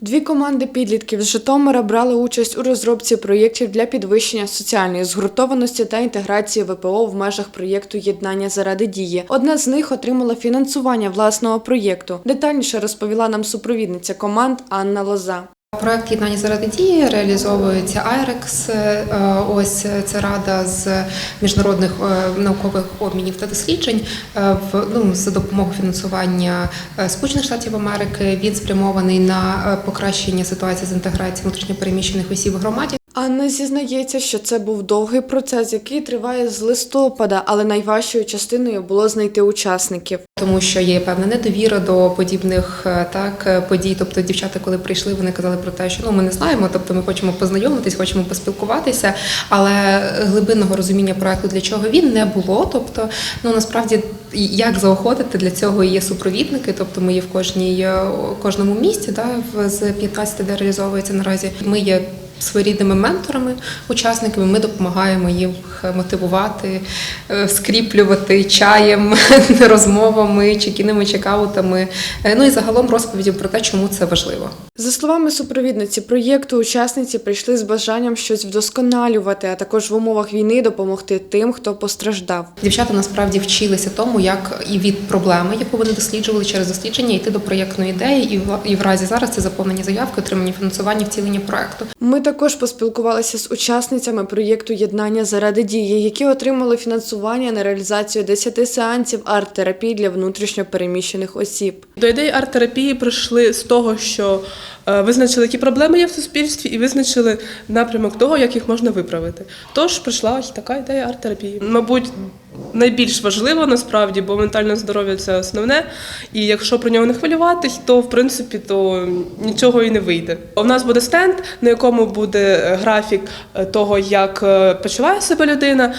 Дві команди підлітків з Житомира брали участь у розробці проєктів для підвищення соціальної згуртованості та інтеграції ВПО в межах проєкту Єднання заради дії. Одна з них отримала фінансування власного проєкту. Детальніше розповіла нам супровідниця команд Анна Лоза. Проект єднання заради дії реалізовується IREX. Е, Ось це рада з міжнародних е, наукових обмінів та досліджень е, в ну за допомогою фінансування Сполучених Штатів Америки. Він спрямований на покращення ситуації з інтеграції внутрішньопереміщених осіб в громаді. Анна зізнається, що це був довгий процес, який триває з листопада, але найважчою частиною було знайти учасників. Тому що є певна недовіра до подібних е, так е, подій. Тобто, дівчата, коли прийшли, вони казали про те, що ну ми не знаємо, тобто ми хочемо познайомитись, хочемо поспілкуватися, але глибинного розуміння проекту для чого він не було. Тобто, ну насправді як заохотити для цього є супровідники. Тобто, ми є в кожній е, кожному місті, да, з 15, де реалізовується наразі. Ми є. Своєрідними менторами, учасниками ми допомагаємо їм мотивувати, е, скріплювати чаєм, розмовами, чекіними чекаутами. Е, Ну і загалом розповіді про те, чому це важливо. За словами супровідниці проєкту, учасниці прийшли з бажанням щось вдосконалювати, а також в умовах війни допомогти тим, хто постраждав. Дівчата насправді вчилися тому, як і від проблеми, яку вони досліджували через дослідження, йти до проєктної ідеї, і в і в разі зараз це заповнення заявки, отримання фінансування, втілення проекту. Ми також поспілкувалися з учасницями проєкту Єднання заради дії, які отримали фінансування на реалізацію 10 сеансів арт-терапії для внутрішньо переміщених осіб. До ідеї арт-терапії прийшли з того, що визначили, які проблеми є в суспільстві, і визначили напрямок того, як їх можна виправити. Тож прийшла така ідея арт-терапії. Мабуть, найбільш важливо насправді, бо ментальне здоров'я це основне. І якщо про нього не хвилюватись, то в принципі то нічого і не вийде. У нас буде стенд, на якому буде е, графік е, того, як е, почуває себе людина,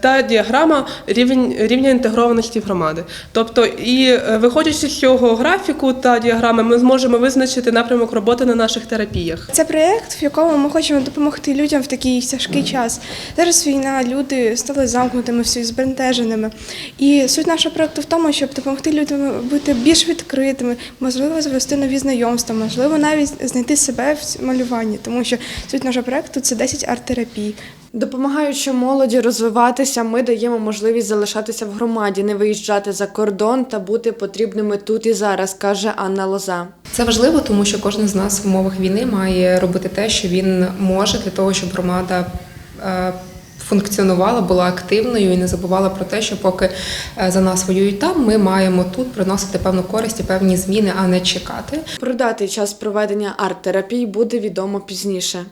та діаграма рівень рівня інтегрованості громади. Тобто, і виходячи з цього графіку та діаграми, ми зможемо визначити напрямок роботи на наших терапіях. Це проєкт, в якому ми хочемо допомогти людям в такий тяжкий час. Зараз війна, люди стали замкнутими, всі збентеженими. І суть нашого проєкту в тому, щоб допомогти людям бути більш відкритими, можливо, завести нові знайомства, можливо, навіть знайти себе в малюванні, тому що суть нашого проєкту це 10 арт-терапій. Допомагаючи молоді розвиватися, ми даємо можливість залишатися в громаді, не виїжджати за кордон та бути потрібними тут і зараз, каже Анна Лоза. Це важливо, тому що кожен з нас в умовах війни має робити те, що він може для того, щоб громада. Функціонувала, була активною і не забувала про те, що поки е, за нас воюють там, ми маємо тут приносити певну користь і певні зміни, а не чекати. Про дати час проведення арт-терапії буде відомо пізніше.